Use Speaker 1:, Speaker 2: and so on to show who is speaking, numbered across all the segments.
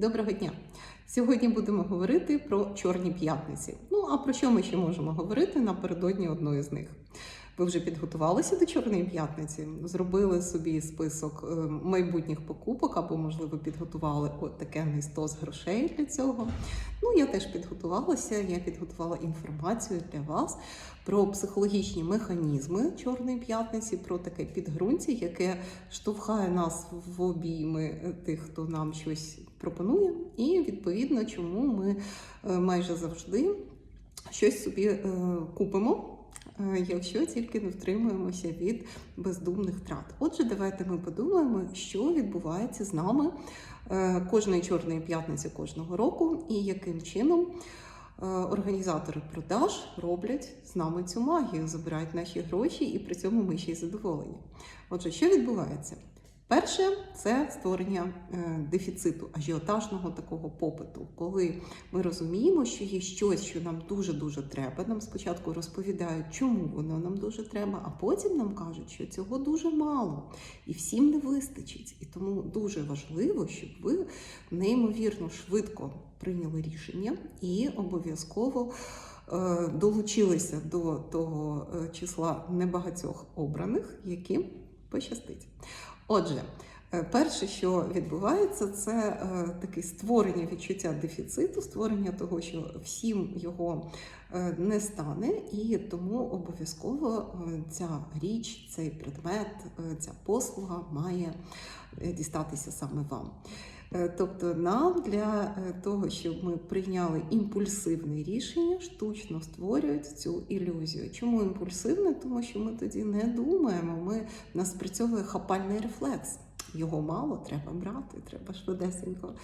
Speaker 1: Доброго дня! Сьогодні будемо говорити про чорні п'ятниці. Ну а про що ми ще можемо говорити напередодні одної з них? Ви вже підготувалися до Чорної п'ятниці, зробили собі список е, майбутніх покупок, або, можливо, підготували от таке стос грошей для цього. Ну, я теж підготувалася. Я підготувала інформацію для вас про психологічні механізми Чорної п'ятниці, про таке підґрунтя, яке штовхає нас в обійми тих, хто нам щось пропонує, і відповідно, чому ми е, майже завжди щось собі е, купимо. Е, Якщо тільки не втримуємося від бездумних втрат. Отже, давайте ми подумаємо, що відбувається з нами е, кожної чорної п'ятниці кожного року, і яким чином е, організатори продаж роблять з нами цю магію, забирають наші гроші, і при цьому ми ще й задоволені. Отже, що відбувається? Перше це створення е, дефіциту, ажіотажного такого попиту, коли ми розуміємо, що є щось, що нам дуже-дуже треба. Нам спочатку розповідають, чому воно нам дуже треба, а потім нам кажуть, що цього дуже мало і всім не вистачить. І тому дуже важливо, щоб ви неймовірно швидко прийняли рішення і обов'язково е, долучилися до того е, числа небагатьох обраних, яким пощастить. Отже, е, перше, що відбувається, це е, таке створення відчуття дефіциту, створення того, що всім його е, не стане, і тому обов'язково ця річ, цей предмет, ця послуга має дістатися саме вам. Е, Тобто нам для е, того, щоб ми прийняли імпульсивне рішення, штучно створюють цю ілюзію. Чому імпульсивне? Тому що ми тоді не думаємо, ми в нас спрацьовує хапальний рефлекс. Його мало, треба брати, треба швидесенько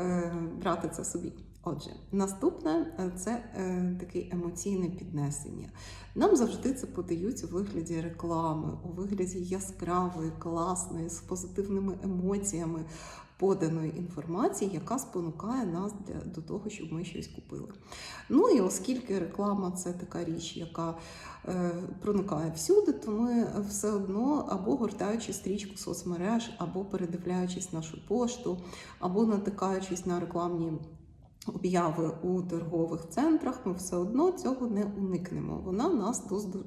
Speaker 1: е, брати це собі. Отже, наступне е, це е, таке емоційне піднесення. Нам завжди це подають у вигляді реклами, у вигляді яскравої, класної, з позитивними емоціями поданої інформації, яка спонукає нас для, до того, щоб ми щось купили. Ну і оскільки реклама це така річ, яка е, проникає всюди, то ми все одно або гортаючи стрічку соцмереж, або передивляючись нашу пошту, або натикаючись на рекламні. Обяви у торгових центрах, ми все одно цього не уникнемо. Вона нас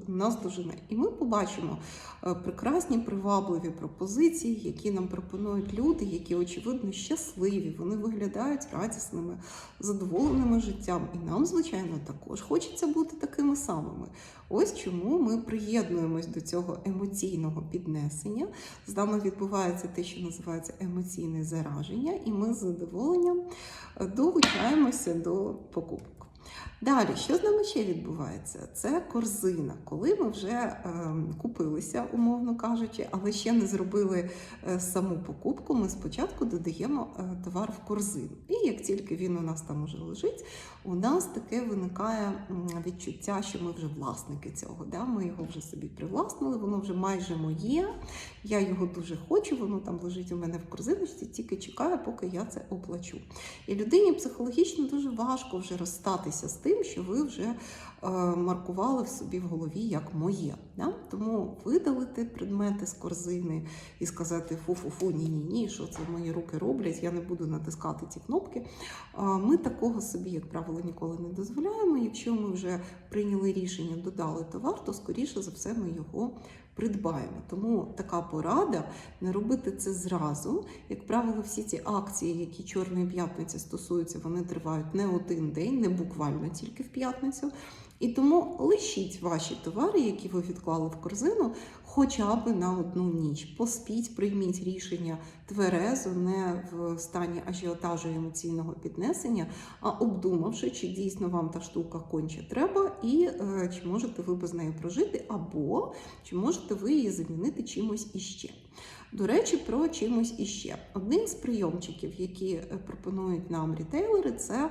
Speaker 1: нас дожене. І ми побачимо е, прекрасні привабливі пропозиції, які нам пропонують люди, які очевидно щасливі. Вони виглядають радісними, задоволеними життям. І нам, звичайно, також хочеться бути такими самими. Ось чому ми приєднуємось до цього емоційного піднесення. З нами відбувається те, що називається емоційне зараження, і ми з задоволенням е, долучаємося до покупок. Далі, що з нами ще відбувається? Це корзина. Коли ми вже е, купилися, умовно кажучи, але ще не зробили е, саму покупку, ми спочатку додаємо е, товар в корзину. І як тільки він у нас там уже лежить, у нас таке виникає відчуття, що ми вже власники цього. Да? Ми його вже собі привласнили, воно вже майже моє. Я його дуже хочу, воно там лежить у мене в корзиночці, тільки чекаю, поки я це оплачу. І людині психологічно дуже важко вже розстатися з тим, що ви вже е, маркували в собі в голові як моє. Да? Тому видалити предмети з корзини і сказати фу-фу-фу, ні-ні-ні, що це мої руки роблять, я не буду натискати ці кнопки. Ми такого собі, як правило, ніколи не дозволяємо. Якщо ми вже прийняли рішення, додали товар, то скоріше за все ми його придбаємо. Тому така порада не робити це зразу. Як правило, всі ці акції, які Чорної п'ятниці стосуються, вони тривають не один день, не буквально тільки в п'ятницю. І тому лишіть ваші товари, які ви відклали в корзину, хоча б на одну ніч. Поспіть, прийміть рішення тверезо, не в стані ажіотажу емоційного піднесення, а обдумавши, чи дійсно вам та штука конче треба, і е, чи можете ви без неї прожити, або чи можете ви її замінити чимось іще. До речі, про чимось іще. Одним з прийомчиків, які е, пропонують нам рітейлери, це е,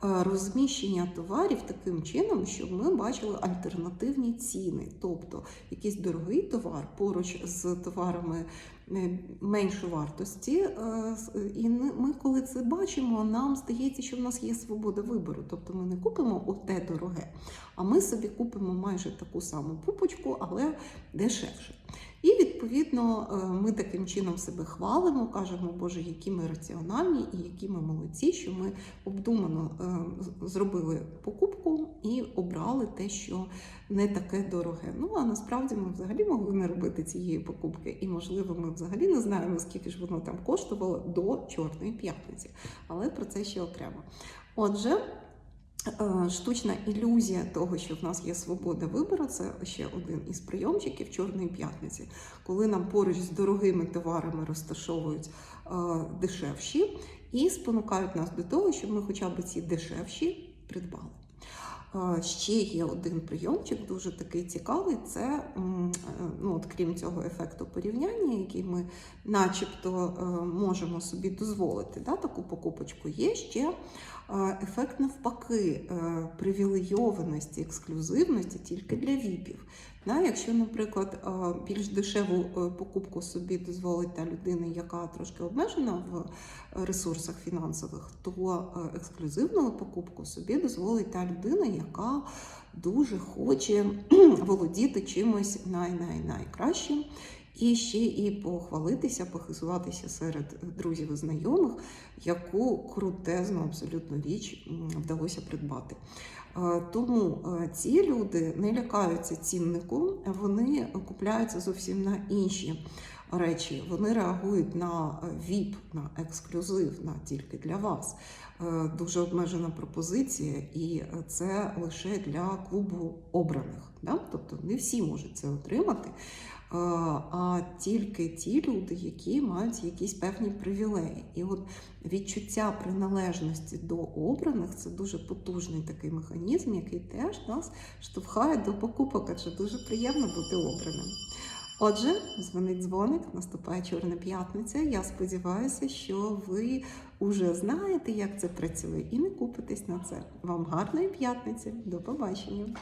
Speaker 1: розміщення товарів таким чином, щоб ми бачили альтернативні ціни. Тобто якийсь дорогий товар поруч з товарами е, меншої вартості. е, І ми, коли це бачимо, нам здається, що в нас є свобода вибору. Тобто ми не купимо оте дороге, а ми собі купимо майже таку саму пупочку, але дешевше. Відповідно е, ми таким чином себе хвалимо, кажемо, Боже, які ми раціональні і які ми молодці, що ми обдумано е, зробили покупку і обрали те, що не таке дороге. Ну а насправді ми взагалі могли не робити цієї покупки, і можливо, ми взагалі не знаємо, скільки ж воно там коштувало до Чорної п'ятниці. Але про це ще окремо. Отже. Е, Штучна ілюзія того, що в нас є свобода вибору, це ще один із прийомчиків Чорної п'ятниці, коли нам поруч з дорогими товарами розташовують е, дешевші і спонукають нас до того, щоб ми хоча б ці дешевші придбали. Е, Ще є один прийомчик, дуже такий цікавий. Це ну, от, крім цього ефекту порівняння, який ми начебто можемо собі дозволити, да, таку покупочку. Є ще ефект навпаки е, привілейованості, ексклюзивності тільки для віпів. Якщо, наприклад, більш дешеву е, покупку собі дозволить та людина, яка трошки обмежена в ресурсах фінансових, то е, ексклюзивну покупку собі дозволить та людина, яка дуже хоче володіти чимось най-най-найкращим. І ще і похвалитися, похизуватися серед друзів і знайомих, яку крутезну абсолютно річ вдалося придбати. Е, Тому е, ці люди не лякаються ціннику, вони купляються зовсім на інші речі. Вони реагують на VIP, на ексклюзив, на тільки для вас. Е, Дуже обмежена пропозиція, і це лише для клубу обраних. Да? Тобто не всі можуть це отримати. А тільки ті люди, які мають якісь певні привілеї. І от відчуття приналежності до обраних це дуже потужний такий механізм, який теж нас штовхає до покупок, адже дуже приємно бути обраним. Отже, дзвонить дзвоник, наступає Чорна п'ятниця. Я сподіваюся, що ви вже знаєте, як це працює, і не купитесь на це. Вам гарної п'ятниці. До побачення!